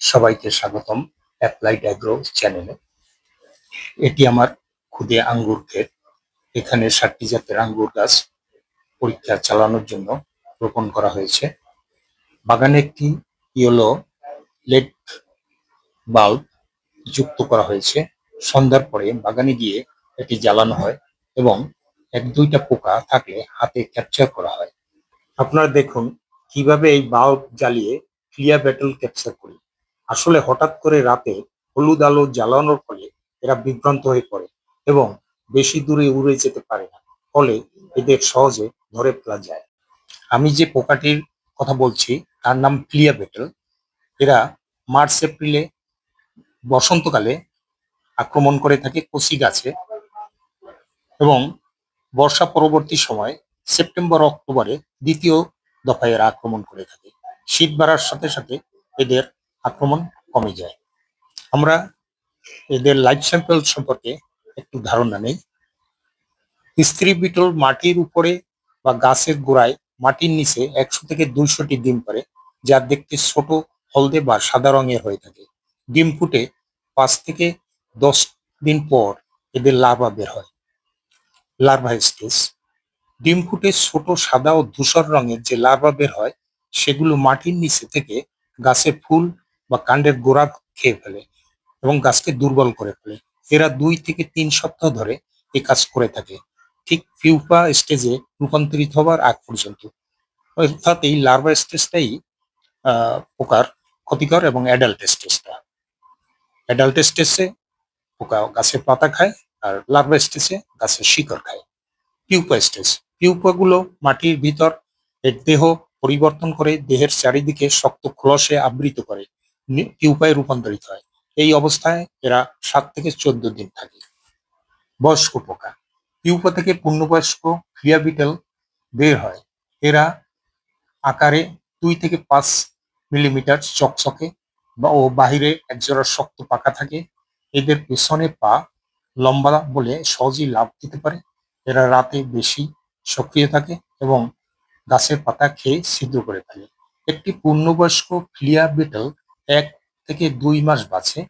সবাইকে স্বাগতম applied agro চ্যানেলে। এটি আমার খুদে আঙ্গুর ক্ষেত। এখানে ষাটটি জাতের আঙ্গুর গাছ পরীক্ষা চালানোর জন্য রোপণ করা হয়েছে। বাগানে একটি ইয়েলো লেড বাল্ব যুক্ত করা হয়েছে। সন্ধ্যার পরে বাগানে গিয়ে এটি জ্বালানো হয় এবং এক দুইটা পোকা থাকলে হাতে ক্যাপচার করা হয়। আপনারা দেখুন কীভাবে এই বাল্ব জ্বালিয়ে ক্লিয়ার ব্যাটল ক্যাপচার করি। আসলে হঠাৎ করে রাতে হলুদ আলো জ্বালানোর ফলে এরা বিভ্রান্ত হয়ে পড়ে এবং বেশি দূরে উড়ে যেতে পারে না। ফলে এদের সহজে ধরে ফেলা যায়। আমি যে পোকাটির কথা বলছি, তার নাম ক্লিয়া বেটল। এরা মার্চ, এপ্রিলে, বসন্তকালে আক্রমণ করে থাকে কচি গাছে এবং বর্ষা পরবর্তী সময় সেপ্টেম্বর, অক্টোবরে দ্বিতীয় দফায় এরা আক্রমণ করে থাকে। শীত বাড়ার সাথে সাথে এদের আক্রমণ কমে যায়। আমরা এদের লাইফ স্যাম্পল সম্পর্কে একটু ধারণা নেই। স্ত্রী বিটল মাটির উপরে বা গাছের গোড়ায় মাটির নিচে একশো থেকে দুইশোটি ডিম পারে যা দেখতে ছোট, হলদে বা সাদা রঙের হয়ে থাকে। ডিম ফুটে পাঁচ থেকে দশ দিন পর এদের লার্ভা বের হয়। Larva stage. ডিম ফুটে ছোট, সাদা ও ধূসর রঙের যে লার্ভা বের হয়, সেগুলো মাটির নিচে থেকে গাছে ফুল বা কাণ্ডের গোড়া খেয়ে ফেলে এবং গাছকে দুর্বল করে ফেলে। এরা দুই থেকে তিন সপ্তাহ ধরে এই কাজ করে থাকে। ঠিক পিউপা স্টেজে রূপান্তরিত হবার আগ পর্যন্ত। অর্থাৎ এই লার্ভা স্টেজটাই পোকার ক্ষতিকর এবং অ্যাডাল্ট স্টেজটা। অ্যাডাল্ট স্টেজে পোকা গাছের পাতা খায় আর লার্ভা স্টেজে গাছের শিকড় খায়। Pupa stage. পিউপাগুলো মাটির ভিতর এর দেহ পরিবর্তন করে দেহের চারিদিকে শক্ত খোলসে আবৃত করে। পিউপায় রূপান্তরিত হয়। এই অবস্থায় এরা সাত থেকে চোদ্দ দিন থাকে। বয়স্ক পোকা। পিউপা থেকে পূর্ণবয়স্ক ক্রিয়াবিটেল বের হয়। এরা আকারে দুই থেকে পাঁচ মিলিমিটার চকচকে বা ও বাহিরে একজোড়া শক্ত পাকা থাকে। এদের পেছনে পা লম্বা বলে সহজেই লাভ দিতে পারে। এরা রাতে বেশি সক্রিয় থাকে এবং গাছের পাতা খেয়ে ছিদ্র করে ফেলে। একটি পূর্ণবয়স্ক ফ্লিয়া বিটল এক থেকে দুই মাস বাঁচে।